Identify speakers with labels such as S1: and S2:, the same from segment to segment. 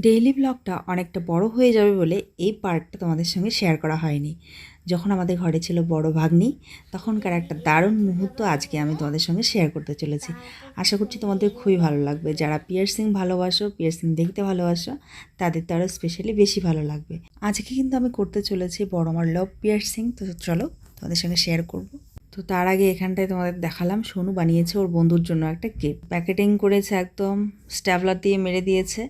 S1: Daily ব্লগটা অনেকটা বড় হয়ে যাবে বলে এই পার্টটা তোমাদের সঙ্গে শেয়ার করা হয়নি। যখন আমাদের ঘরে ছিল বড় ভাগ্নি, তখনকার একটা দারুণ মুহূর্ত আজকে আমি তোমাদের সঙ্গে শেয়ার করতে চলেছি। আশা করছি তোমাদের খুবই ভালো লাগবে। যারা পিয়ার্সিং ভালোবাসো পিয়ার্সিং দেখতে ভালোবাসো, তাদের তো আরও স্পেশালি বেশি ভালো লাগবে। আজকে কিন্তু আমি করতে চলেছি বড় আমার লাভ পিয়ার্সিং তো চলো তোমাদের সঙ্গে শেয়ার করব। তো তার আগে এখানটায় তোমাদের দেখালাম। সোনু বানিয়েছে ওর বন্ধুর জন্য একটা কেক প্যাকেটিং করেছে একদম। স্ট্যাবলার দিয়ে মেরে দিয়েছে।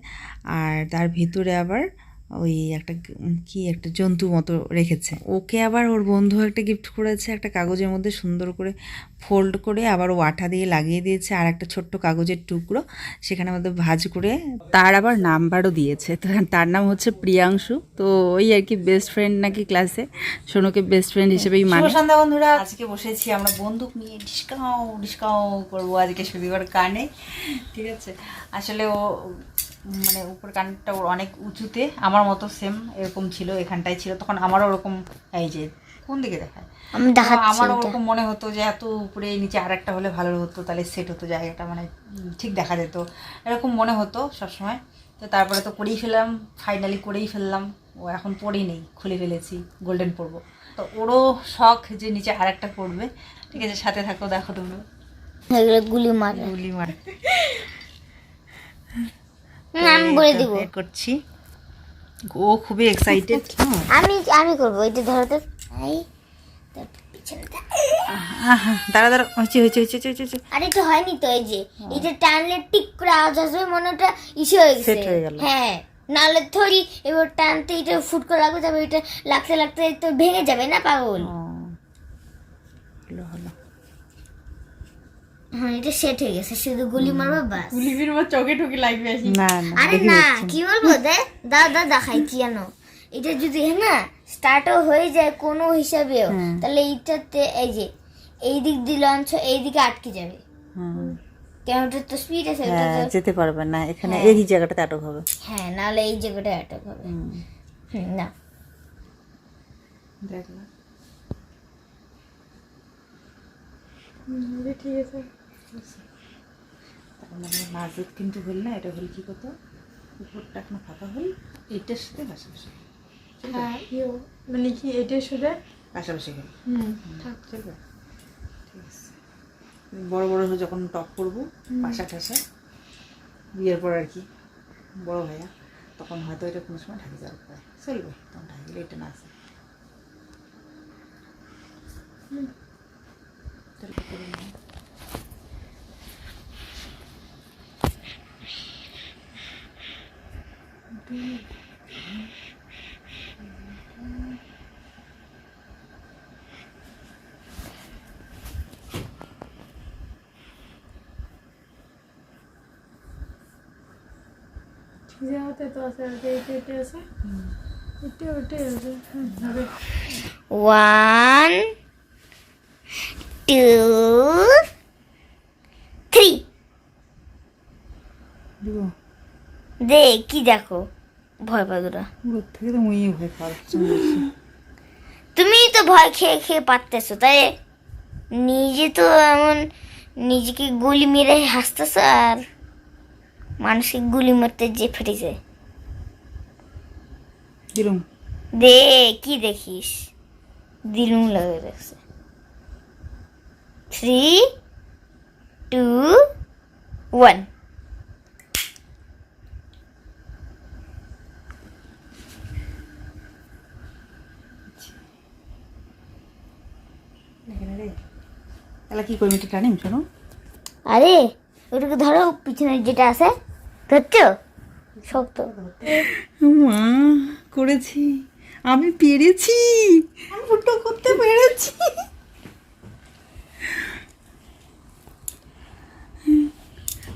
S1: আর তার ভিতরে আবার ওই একটা কি একটা জন্তু মতো রেখেছে। ওকে আবার ওর বন্ধু একটা গিফট করেছে একটা কাগজের মধ্যে সুন্দর করে ফোল্ড করে আবার ও আঠা দিয়ে লাগিয়ে দিয়েছে আর একটা ছোট্ট কাগজের টুকরো সেখানে মধ্যে ভাজ করে তার আবার নাম্বারও দিয়েছে। তো তার নাম হচ্ছে প্রিয়াংশু। তো ওই আর কি বেস্ট ফ্রেন্ড নাকি ক্লাসে সোনুকে বেস্ট ফ্রেন্ড হিসেবেই মানে। সন্ধ্যা বন্ধুরা আজকে বসেছি আমরা বন্দুক নিয়ে। ডিসকাউ ডিসকাউ করব আজকে সুদীপার কানে ঠিক আছে? আসলে ও মানে উপর কানটা ওর অনেক উঁচুতে আমার মতো সেম এরকম ছিল এখানটায় ছিল তখন আমারও ওরকম এই যে কোন দিকে দেখায়? আমার ওরকম মনে হতো যে এত উপরে নিচে আর একটা হলে ভালো হতো তাহলে সেট হতো জায়গাটা মানে ঠিক দেখা যেত। এরকম মনে হতো সবসময়। তো তারপরে তো করেই ফেললাম ফাইনালি করেই ফেললাম। ও এখন পরেই নেই খুলে ফেলেছি গোল্ডেন পরবো। তো ওরও শখ যে নিচে আর একটা পড়বে ঠিক আছে সাথে থাকো দেখো তুমি
S2: গুলি মারে।
S1: গুলি মার।
S2: আমি বলে দিব।
S1: করছি। ও খুবই এক্সাইটেড
S2: আমি আমি করব এটা ধরো তো।
S1: দাঁড়া দাঁড়া
S2: আরে হয়নি তো এই যে। এটা টানলে টিক করে আওয়াজ আসবে মনে ইসে হয়ে গেছে।
S1: হয়ে গেল।
S2: হ্যাঁ থরি এবার টানতে এটা ফুট করে লাগবে তারপর এটা লাগতে লাগতে তো ভেঙে যাবে না পাগল
S1: ও, হলো হলো
S2: হ্যাঁ এটা সেট হয়ে গেছে। শুধু গুলি মারবো বাস।
S1: না না
S2: আরে না কি বলব দে দা দা দেখাই কি জানো এটা যদি হ্যাঁ না স্টার্টও হয়ে যায় কোনো হিসাবেও তাহলে এইটাতে এই যে এই দিক দিয়ে লঞ্চ এই দিকে আটকে যাবে। কেন ওটার তো স্পিড আছে ওটা
S1: হ্যাঁ যেতে পারবে না এখানে
S2: হ্যাঁ।
S1: এই জায়গাটাতে আটক হবে।
S2: হ্যাঁ নাহলে এই জায়গাটা আটক হবে। না।
S1: দেখলাম। তার মানে নাজুক কিন্তু হল না এটা হল কি কত? উপরটা এখন ফাঁকা হল? এইটার সাথে পাশাপাশি।
S3: হ্যাঁ মানে কি এটা শুধু
S1: পাশাপাশি হল।
S3: হুম
S1: চলবে ঠিক আছে। বড় বড় হয়ে যখন টপ করব পাশা ঠাসা বিয়ের পর আর কি বড় ভাইয়া তখন হয়তো এটা কোনো সময় ঢাকি যাওয়ার পরে। চলবে তখন ঢাকলে এটা না আছে। তাহলে করে নিই।
S3: যে হাতে আছে এটা আছে এটা ওটাই আছে হবে
S2: ওয়ান থ্রি
S1: দিব
S2: দে কি দেখো? ভয় পাদুরা
S1: ওর থেকে তো মুইয়ে ভয় পাচ্ছি
S2: তুমি তো ভয় খেয়ে খেয়ে পারতেছো তাই নিজে তো এমন নিজেকে গুলি মেরে হাসতেছো আর মানুষকে গুলি মারতে যে ফেটে যায়।
S1: দিলুম।
S2: দে কি দেখিস? দিলুম লাগে গেছে থ্রি টু ওয়ান
S1: তাহলে কি করবি এটা টানিম শোনো।
S2: আরে ওটাকে ধরো পিছনে যেটা আছে ধরছো? শক্ত
S1: মা করেছি। আমি পেরেছি। আমি ফুটো করতে পেরেছি।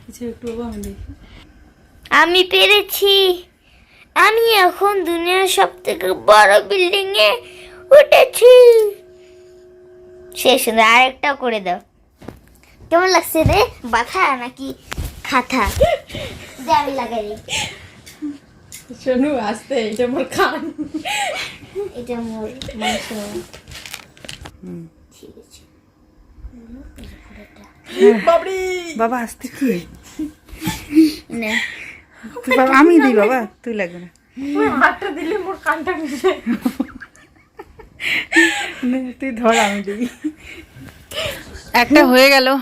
S1: আচ্ছা একটু আমি দেখি।
S2: আমি পেরেছি। আমি এখন দুনিয়ার সব থেকে বড় বিল্ডিং এ উঠেছি। শেষ সুন্দর আরেকটা করে দাও। কেমন লাগছে রে? বাথা নাকি খাথা? দে আমি লাগাই।
S3: শোনো আসতে এটা মোর খান।
S2: এটা মোর মাংস।
S1: হুম।
S2: ঠিক আছে।
S1: বাবা আসতে কি?
S2: নে।
S1: তুই বাবা আমি দিই বাবা। তুই লাগবে না।
S3: হাতটা দিলে মোর কানটা
S1: নে, একটা হয়ে গেল,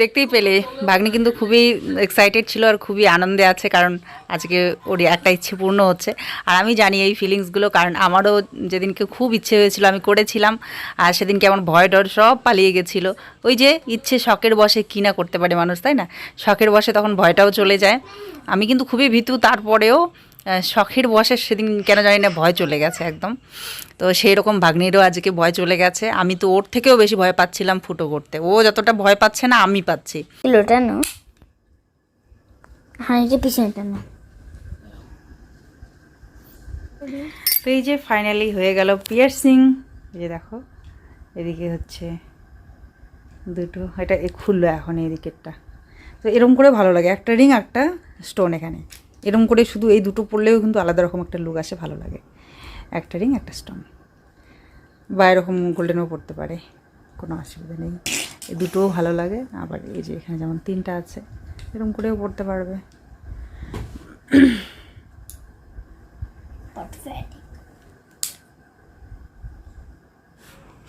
S1: দেখতেই পেলে। ভাগ্নি কিন্তু খুবই এক্সাইটেড ছিল আর খুবই আনন্দে আছে, কারণ আজকে ওর একটা ইচ্ছে পূর্ণ হচ্ছে। আর আমি জানি এই ফিলিংসগুলো কারণ আমারও যেদিনকে খুব ইচ্ছে হয়েছিল, আমি করেছিলাম। আর সেদিনকে আমার ভয় ডর সব পালিয়ে গেছিল। ওই যে ইচ্ছে শখের বসে কী না করতে পারে মানুষ, তাই না? শখের বসে তখন ভয়টাও চলে যায়। আমি কিন্তু খুবই ভীতু, তারপরেও শখের বসে সেদিন কেন জানি না ভয় চলে গেছে একদম। তো সেই রকম ভাগ্নিরও আজকে ভয় চলে গেছে। আমি তো ওর থেকেও বেশি ভয় পাচ্ছিলাম ফুটো করতে। ও যতটা ভয় পাচ্ছে না আমি পাচ্ছি।
S2: কিলোটা হাঁড়িটা পিছনে টানো
S1: তো এই যে ফাইনালি হয়ে গেল পিয়ার্সিং এই যে দেখো এদিকে হচ্ছে দুটো এটা এ খুললো এখন এই দিকেরটা। তো এরম করে ভালো লাগে। একটা রিং একটা স্টোন এখানে। এরম করে শুধু এই দুটো পড়লেও কিন্তু আলাদা রকম একটা লুক আসে, ভালো লাগে। একটা রিং একটা স্টোন বা এরকম গোল্ডেনও পড়তে পারে, কোনো অসুবিধা নেই। এই দুটোও ভালো লাগে, আবার এই যে এখানে যেমন তিনটা আছে এরম করেও পড়তে পারবে।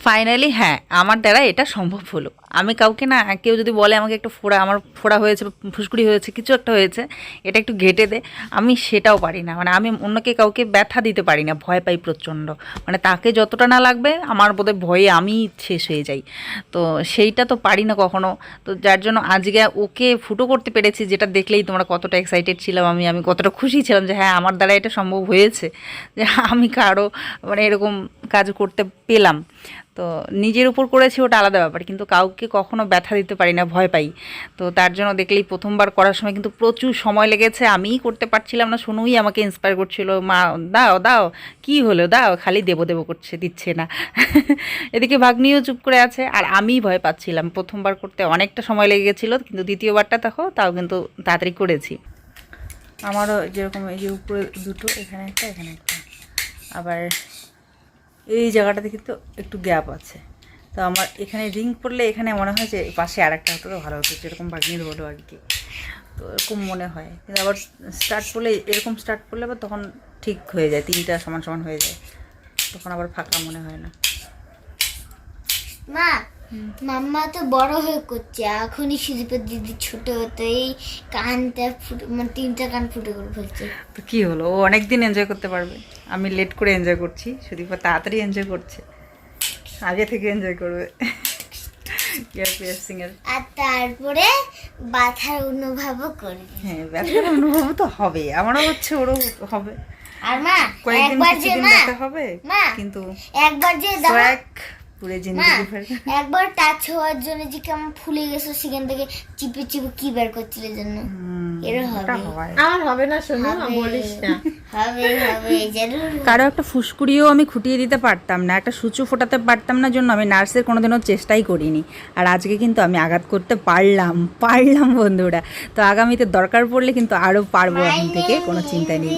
S1: ফাইনালি হ্যাঁ আমার দ্বারা এটা সম্ভব হলো। আমি কাউকে না, কেউ যদি বলে আমাকে একটু ফোড়া, আমার ফোড়া হয়েছে, ফুসকুড়ি হয়েছে, কিছু একটা হয়েছে, এটা একটু ঘেটে দে, আমি সেটাও পারি না। মানে আমি অন্যকে, কাউকে ব্যথা দিতে পারি না, ভয় পাই প্রচণ্ড। মানে তাকে যতটা না লাগবে, আমার বোধহয় ভয়ে আমি শেষ হয়ে যাই। তো সেইটা তো পারি না কখনো। তো যার জন্য আজকে ওকে ফুটো করতে পেরেছি, যেটা দেখলেই তোমরা কতটা এক্সাইটেড ছিলাম, আমি আমি কতটা খুশি ছিলাম যে হ্যাঁ আমার দ্বারা এটা সম্ভব হয়েছে, যে আমি কারও মানে এরকম কাজ করতে পেলাম। তো নিজের উপর করেছি, ওটা আলাদা ব্যাপার। কিন্তু কাউকে কখনো ব্যথা দিতে পারি না, ভয় পাই। তো তার জন্য দেখলেই প্রথমবার করার সময় কিন্তু প্রচুর সময় লেগেছে, আমিই করতে পারছিলাম না শুনুই আমাকে ইন্সপায়ার করছিল, মা, দাও দাও, কি হলো, দাও, খালি দেবো দেবো করছে, দিচ্ছে না। এদিকে ভাগ্নিও চুপ করে আছে, আর আমিই ভয় পাচ্ছিলাম, প্রথমবার করতে অনেকটা সময় লেগে গেছিল কিন্তু দ্বিতীয়বারটা দেখো, তাও কিন্তু তাড়াতাড়ি করেছি। আমারও যেরকম এই যে উপরে দুটো, এখানে একটা এখানে একটা। আবার এই জায়গাটাতে কিন্তু একটু গ্যাপ আছে। তো আমার এখানে রিং পড়লে এখানে মনে হয় যে পাশে আর একটা হতো তো ভালো হতো যেরকম বাগনির হলো আর কি। তো এরকম মনে হয়। কিন্তু আবার স্টার্ট করলে এরকম স্টার্ট করলে আবার তখন ঠিক হয়ে যায় তিনটা সমান সমান হয়ে যায়। তখন আবার ফাঁকা মনে হয় না।
S2: মা মাম্মা তো বড় হয়ে করছে এখনই সুদীপের দিদি ছোট হতো এই কানটা ফুটে মানে তিনটা কান ফুটে করে ফেলছে।
S1: তো কী হলো? ও অনেক দিন এনজয় করতে পারবে। আমি লেট করে এনজয় করছি সুদীপা তাড়াতাড়ি এনজয় করছে। আগে থেকে এনজয় করবে। ইয়ার
S2: আর তারপরে ব্যথার অনুভবও করবে।
S1: হ্যাঁ ব্যথার অনুভব তো হবে আমারও হচ্ছে ওরও হবে।
S2: আর মা একবার যে মা
S1: হবে
S2: মা,
S1: কিন্তু
S2: একবার যে
S1: পুরে জিন্দগি ভর
S2: একবার টাচ হওয়ার জন্য যে কেমন ফুলে গেছো সেখান থেকে চিপে চিপে কি বের করছিল জন্য এর হবে।
S1: হয়।
S3: আমার হবে না শোনো বলিস না।
S2: হবে হবে জরুর
S1: কারও একটা ফুসকুড়িও আমি খুঁটিয়ে দিতে পারতাম না একটা সূচু ফোটাতে পারতাম না জন্য আমি নার্সের কোনোদিনও চেষ্টাই করিনি। আর আজকে কিন্তু আমি আঘাত করতে পারলাম পারলাম বন্ধুরা। তো আগামীতে দরকার পড়লে কিন্তু আরও পারব এখন থেকে কোনো চিন্তা নেই।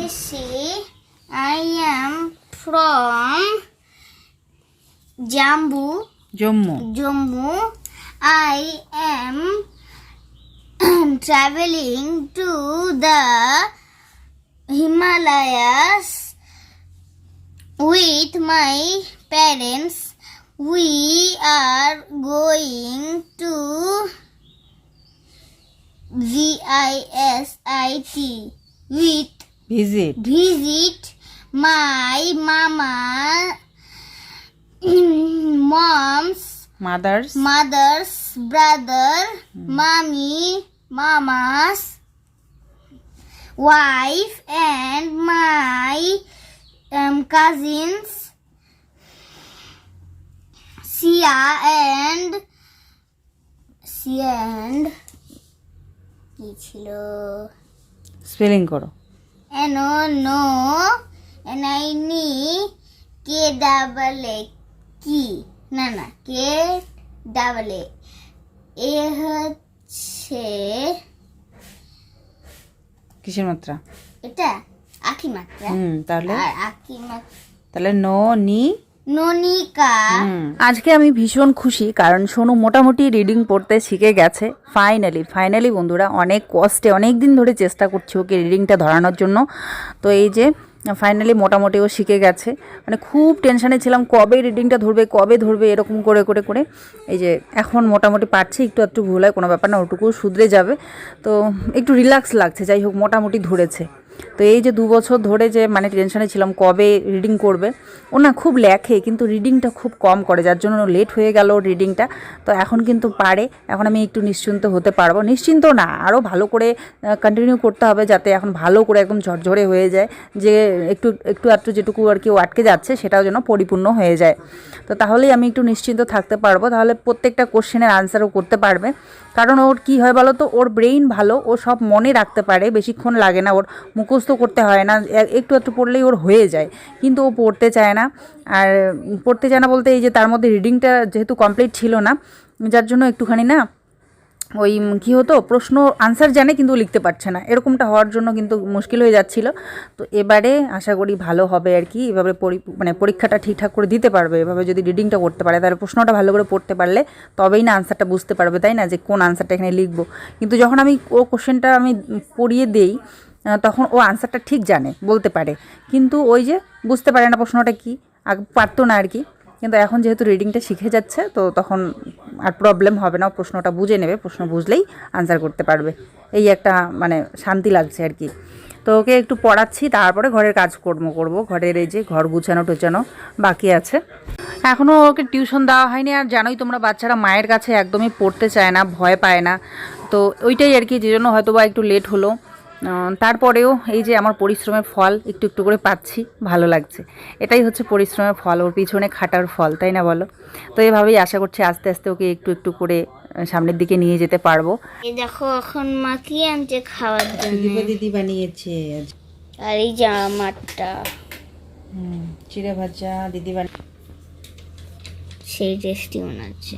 S2: I am from Jambu.
S1: Jammu.
S2: Jammu. I am traveling to the Himalayas with my parents. We are going to VISIT with
S1: visit
S2: visit my mama mom's
S1: mother's
S2: mother's brother mommy mama's wife and my um, cousins Sia and Sia and কি ছিল
S1: spelling করো
S2: O no N I ni K double A কি? না না কে double A এ হচ্ছে
S1: কিসের মাত্রা?
S2: এটা আকি মাত্রা।
S1: হুম তাহলে?
S2: আর আকি মাত্রা
S1: তাহলে ন নি?
S2: ননিকা।
S1: আজকে আমি ভীষণ খুশি কারণ সোনু মোটামুটি রিডিং পড়তে শিখে গেছে। ফাইনালি ফাইনালি বন্ধুরা অনেক কষ্টে অনেক দিন ধরে চেষ্টা করছি ওকে রিডিংটা ধরানোর জন্য। তো এই যে ফাইনালি মোটামুটি ও শিখে গেছে। মানে খুব টেনশানে ছিলাম, কবে রিডিংটা ধরবে, কবে ধরবে, এরকম করে করে করে। এই যে এখন মোটামুটি পারছি, একটু একটু ভুল হয়, কোনো ব্যাপার না ওটুকু শুধরে যাবে। তো একটু রিল্যাক্স লাগছে, যাই হোক, মোটামুটি ধরেছে। তো এই যে দু বছর ধরে যে মানে টেনশনে ছিলাম কবে রিডিং করবে, ও না খুব লেখে, কিন্তু রিডিংটা খুব কম করে, যার জন্য লেট হয়ে গেল রিডিংটা তো এখন কিন্তু পারে, এখন আমি একটু নিশ্চিন্ত হতে পারব। নিশ্চিন্ত না আরও ভালো করে কন্টিনিউ করতে হবে যাতে এখন ভালো করে একদম ঝরঝরে হয়ে যায়, যে একটু একটু একটু যেটুকু আর কি আটকে যাচ্ছে, সেটাও যেন পরিপূর্ণ হয়ে যায়। তো তাহলেই আমি একটু নিশ্চিন্ত থাকতে পারব, তাহলে প্রত্যেকটা কোশ্চেনের আনসারও করতে পারবে। কারণ ওর কি হয় বলো তো ওর ব্রেইন ভালো, ও সব মনে রাখতে পারে, বেশিক্ষণ লাগে না ওর মুখস্থ করতে হয় না একটু একটু পড়লেই ওর হয়ে যায়। কিন্তু ও পড়তে চায় না। আর পড়তে চায় না বলতে এই যে তার মধ্যে রিডিংটা যেহেতু কমপ্লিট ছিল না, যার জন্য একটুখানি না ওই কী হতো, প্রশ্ন আনসার জানে কিন্তু লিখতে পারছে না। এরকমটা হওয়ার জন্য কিন্তু মুশকিল হয়ে যাচ্ছিল। তো এবারে আশা করি ভালো হবে আর কি, এভাবে মানে পরীক্ষাটা ঠিকঠাক করে দিতে পারবে। এভাবে যদি রিডিংটা করতে পারে, তাহলে প্রশ্নটা ভালো করে পড়তে পারলে তবেই না আনসারটা বুঝতে পারবে, তাই না? যে কোন আনসারটা এখানে লিখব। কিন্তু যখন আমি ও কোশ্চেনটা আমি পড়িয়ে দেই তখন ও আনসারটা ঠিক জানে, বলতে পারে। কিন্তু ওই যে বুঝতে পারে না প্রশ্নটা কি পারতো না আর কি। কিন্তু এখন যেহেতু রিডিংটা শিখে যাচ্ছে, তো তখন আর প্রবলেম হবে না প্রশ্নটা বুঝে নেবে, প্রশ্ন বুঝলেই আনসার করতে পারবে। এই একটা মানে শান্তি লাগছে আর কি। তো ওকে একটু পড়াচ্ছি, তারপরে ঘরের কাজকর্ম করব। ঘরের এই যে ঘর গুছানো টুচানো বাকি আছে। এখনও ওকে টিউশন দেওয়া হয়নি, আর জানোই তোমরা বাচ্চারা মায়ের কাছে একদমই পড়তে চায় না, ভয় পায় না। তো ওইটাই আর কি যে জন্য হয়তো বা একটু লেট হলো। তারপরেও এই যে আমার পরিশ্রমের ফল একটু একটু করে পাচ্ছি ভালো লাগছে। এটাই হচ্ছে পরিশ্রমের ফল ওর পিছনে খাটার ফল তাই না বলো? তো এভাবেই আশা করছি আস্তে আস্তে ওকে একটু একটু করে সামনের দিকে নিয়ে যেতে পারব।
S2: দেখো এখন মা কি আনছে খাওয়ার জন্য?
S4: দিদি বানিয়েছে
S2: আর এই যে আমারটা।
S4: হুম, চিড়ে ভাজা দিদি বানিয়ে
S2: সেই টেস্টি বানাচ্ছে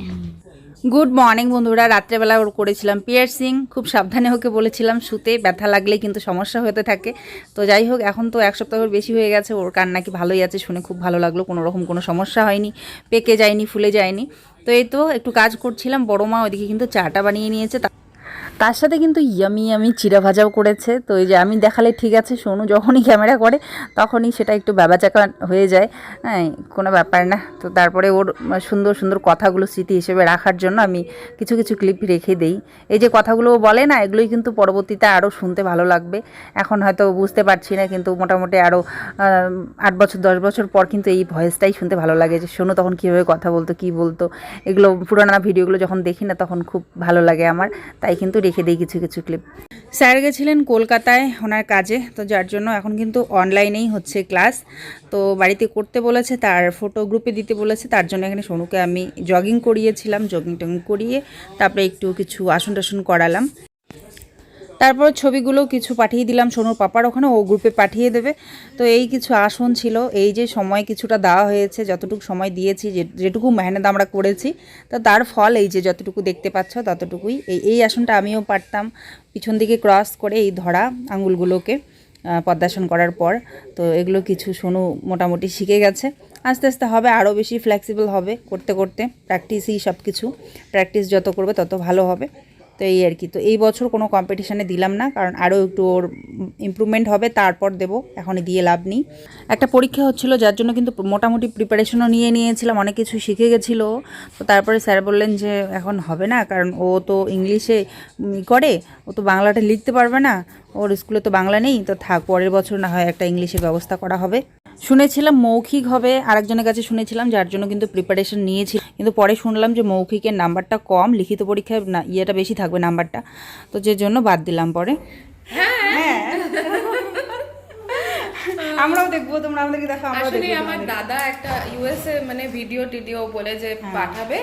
S1: গুড মর্নিং বন্ধুরা। রাত্রেবেলা ওর করেছিলাম পিয়ার্সিং খুব সাবধানে ওকে বলেছিলাম শুতে। ব্যথা লাগলে কিন্তু সমস্যা হতে থাকে। তো যাই হোক, এখন তো এক সপ্তাহের বেশি হয়ে গেছে। ওর কান নাকি ভালোই আছে, শুনে খুব ভালো লাগল। কোনো রকম কোনো সমস্যা হয়নি। পেকে যায়নি, ফুলে যায়নি। তো এই তো একটু কাজ করছিলাম। বড়ো মা ওইদিকে কিন্তু চাটা বানিয়ে নিয়েছে। তার সাথে কিন্তু ইয়ামি আমি চিড়া ভাজাও করেছে। তো এই যে আমি দেখালে ঠিক আছে, সোনু যখনই ক্যামেরা করে, তখনই সেটা একটু ব্যাবাচাকা হয়ে যায়। হ্যাঁ কোনো ব্যাপার না। তো তারপরে ওর সুন্দর সুন্দর কথাগুলো স্মৃতি হিসেবে রাখার জন্য আমি কিছু কিছু ক্লিপ রেখে দেই। এই যে কথাগুলো বলে না, এগুলোই কিন্তু পরবর্তীতে আরও শুনতে ভালো লাগবে। এখন হয়তো বুঝতে পারছি না, কিন্তু মোটামুটি আরও আট বছর, দশ বছর পর কিন্তু এই ভয়েসটাই শুনতে ভালো লাগে যে শোনো তখন কীভাবে কথা বলতো, কী বলতো। এগুলো পুরানো ভিডিওগুলো যখন দেখি না, তখন খুব ভালো লাগে আমার। তাই কিন্তু রেখে দিই কিছু কিছু ক্লিপ স্যার গেছিলেন কলকাতায় ওনার কাজে, তো যার জন্য এখন কিন্তু অনলাইনেই হচ্ছে ক্লাস তো বাড়িতে করতে বলেছে, তার ফটো গ্রুপে দিতে বলেছে, তার জন্য এখানে সোনুকে আমি জগিং করিয়েছিলাম জগিং টগিং করিয়ে তারপরে একটু কিছু আসন টাসন করালাম। তারপর ছবিগুলো কিছু পাঠিয়ে দিলাম সোনুর পাপার ওখানে, ও গ্রুপে পাঠিয়ে দেবে। তো এই কিছু আসন ছিল, এই যে সময় কিছুটা দেওয়া হয়েছে, যতটুকু সময় দিয়েছি, যে- যেটুকু মেহনত আমরা করেছি, তো তার ফল এই যে যতটুকু দেখতে পাচ্ছ ততটুকুই। এই এই আসনটা আমিও পারতাম পিছন দিকে ক্রস করে এই ধরা আঙুলগুলোকে পদ্মাসন করার পর। তো এগুলো কিছু সোনু মোটামুটি শিখে গেছে। আস্তে আস্তে হবে, আরও বেশি ফ্লেক্সিবল হবে করতে করতে। প্র্যাকটিসই সব কিছু প্র্যাকটিস যত করবে তত ভালো হবে। তো এই আর কি। তো এই বছর কোনো কম্পিটিশানে দিলাম না, কারণ আরও একটু ওর ইমপ্রুভমেন্ট হবে, তারপর দেব, এখনই দিয়ে লাভ নেই। একটা পরীক্ষা হচ্ছিল, যার জন্য কিন্তু মোটামুটি প্রিপারেশনও নিয়ে নিয়েছিলাম, অনেক কিছু শিখে গেছিল। তো তারপরে স্যার বললেন যে, এখন হবে না, কারণ ও তো ইংলিশে করে, ও তো বাংলাটা লিখতে পারবে না, ওর স্কুলে তো বাংলা নেই, তো থাক, পরের বছর না হয় একটা ইংলিশের ব্যবস্থা করা হবে। শুনেছিলাম মৌখিক হবে আরেকজনের কাছে শুনেছিলাম যার জন্য কিন্তু প্রিপারেশন নিয়েছি। কিন্তু পরে শুনলাম যে মৌখিকের নাম্বারটা কম লিখিত পরীক্ষায় না ইয়েটা বেশি থাকবে নাম্বারটা। তো যে জন্য বাদ দিলাম পরে। আমরাও দেখব তোমরা আমাদেরকে দেখো আমরাও
S3: আসলে আমার দাদা একটা ইউএসএ মানে ভিডিও টিডিও বলে যে পাঠাবে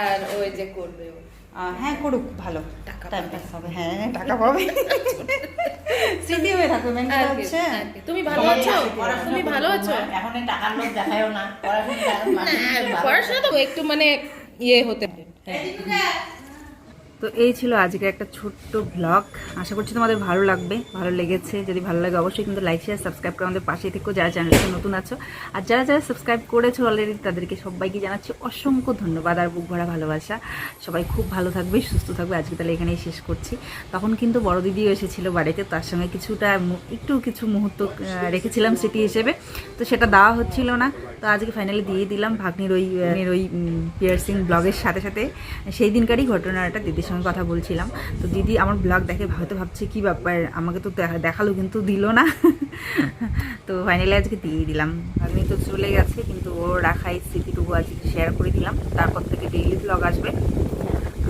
S3: আর ওই যে করবে
S1: হ্যাঁ করুক ভালো। টাইম পাস হবে হ্যাঁ টাকা পাবে। স্মৃতি হয়ে থাকবে মেন
S3: কি,
S1: হচ্ছে।
S3: তুমি ভালো আছো? তুমি ভালো আছো?
S5: এখন টাকার লোক দেখায়ও না। পড়াশোনা
S3: হ্যাঁ, পড়াশোনা তো একটু মানে ইয়ে হতে
S1: তো এই ছিল আজকে একটা ছোট্ট ব্লগ আশা করছি তোমাদের ভালো লাগবে, ভালো লেগেছে। যদি ভালো লাগে অবশ্যই কিন্তু লাইক শেয়ার সাবস্ক্রাইব করে আমাদের পাশে থেকো যারা চ্যানেলটা নতুন আছো। আর যারা যারা সাবস্ক্রাইব করেছ অলরেডি তাদেরকে সবাইকে জানাচ্ছি অসংখ্য ধন্যবাদ আর বুক ভরা ভালোবাসা। সবাই খুব ভালো থাকবে, সুস্থ থাকবে। আজকে তাহলে এখানেই শেষ করছি। তখন কিন্তু বড় দিদিও এসেছিল বাড়িতে তার সঙ্গে কিছুটা একটু কিছু মুহূর্ত রেখেছিলাম স্মৃতি হিসেবে। তো সেটা দেওয়া হচ্ছিল না। তো আজকে ফাইনালি দিয়ে দিলাম ভাগ্নির ওই ওই পিয়ার্সিং ব্লগের সাথে সাথে। সেই দিনকারই ঘটনাটা দিদির সঙ্গে কথা বলছিলাম। তো দিদি আমার ব্লগ দেখে হয়তো ভাবছে, কি ব্যাপার? আমাকে তো দেখা- দেখাল কিন্তু দিল না। তো ফাইনালি আজকে দিয়ে দিলাম। আমি তো চলে গেছে, কিন্তু ও রাখাই স্মৃতিটুকু আজকে শেয়ার করে দিলাম। তারপর থেকে ডেইলি ব্লগ আসবে।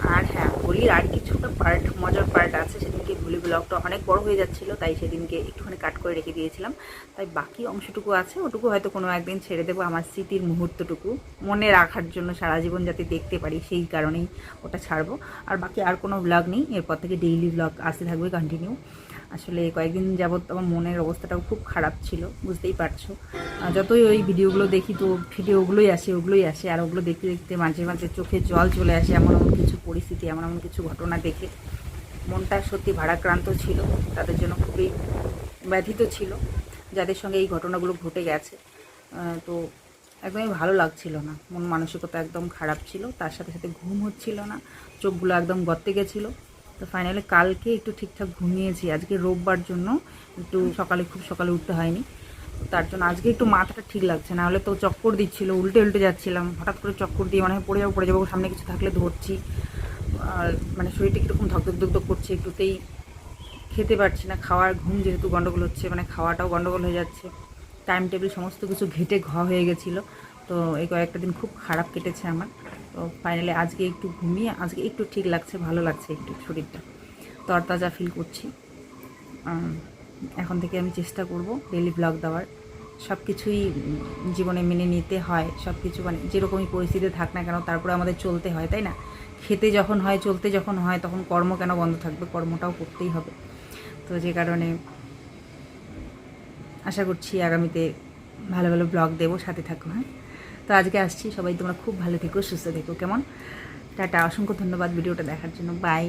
S1: আর হ্যাঁ হোলির আর কিছুটা পার্ট মজার পার্ট আছে। সেদিনকে হোলি ব্লগটা অনেক বড় হয়ে যাচ্ছিল, তাই সেদিনকে একটুখানি কাট করে রেখে দিয়েছিলাম। তাই বাকি অংশটুকু আছে, ওটুকু হয়তো কোনো একদিন ছেড়ে দেবো আমার স্মৃতির মুহূর্তটুকু। মনে রাখার জন্য সারা জীবন যাতে দেখতে পারি, সেই কারণেই ওটা ছাড়বো। আর বাকি আর কোনো ব্লগ নেই, এরপর থেকে ডেইলি ব্লগ আসতে থাকবে কন্টিনিউ আসলে কয়েকদিন যাবৎ আমার মনের অবস্থাটাও খুব খারাপ ছিল, বুঝতেই পারছ। যতই ওই ভিডিওগুলো দেখি তো ভিডিওগুলোই আসে, ওগুলোই আসে, আর ওগুলো দেখতে দেখতে মাঝে মাঝে চোখে জল চলে আসে এমন এমন কিছু পরিস্থিতি, এমন এমন কিছু ঘটনা দেখে। মনটা সত্যি ভারাক্রান্ত ছিল, তাদের জন্য খুবই ব্যথিত ছিল, যাদের সঙ্গে এই ঘটনাগুলো ঘটে গেছে। তো একদমই ভালো লাগছিল না, মন মানসিকতা একদম খারাপ ছিল, তার সাথে সাথে ঘুম হচ্ছিল না, চোখগুলো একদম গর্তে গেছিল। তো ফাইনালি কালকে একটু ঠিকঠাক ঘুমিয়েছি। আজকে রোববার জন্য একটু সকালে খুব সকালে উঠতে হয়নি। তার জন্য আজকে একটু মাথাটা ঠিক লাগছে না। হলে তো চক্কর দিচ্ছিল, উল্টে উল্টে যাচ্ছিলাম। হঠাৎ করে চক্কর দিয়ে মানে পড়ে যাব পড়ে যাব, সামনে কিছু থাকলে ধরছি। আর মানে শরীরটা কীরকম ধকধক ধকধক করছে, একটুতেই খেতে পারছি না। খাওয়ার ঘুম যেহেতু গন্ডগোল হচ্ছে মানে খাওয়াটাও গন্ডগোল হয়ে যাচ্ছে। টাইম টেবিল সমস্ত কিছু ঘেটে ঘ হয়ে গেছিল। তো এই কয়েকটা দিন খুব খারাপ কেটেছে আমার। তো ফাইনালি আজকে একটু ঘুমিয়ে, আজকে একটু ঠিক লাগছে, ভালো লাগছে একটু শরীরটা। তরতাজা ফিল করছি। এখন থেকে আমি চেষ্টা করব ডেলি ব্লগ দেওয়ার। সব কিছুই জীবনে মেনে নিতে হয় সব কিছু মানে যেরকমই পরিস্থিতি থাক না কেন, তারপরে আমাদের চলতে হয়, তাই না? খেতে যখন হয়, চলতে যখন হয়, তখন কর্ম কেন বন্ধ থাকবে? কর্মটাও করতেই হবে। তো যে কারণে আশা করছি আগামীতে ভালো ভালো ব্লগ দেবো, সাথে থাকো হ্যাঁ? তো আজকে আসছি। সবাই তোমরা খুব ভালো থেকো, সুস্থ থেকো, কেমন? টাটা, অসংখ্য ধন্যবাদ ভিডিওটা দেখার জন্য। বাই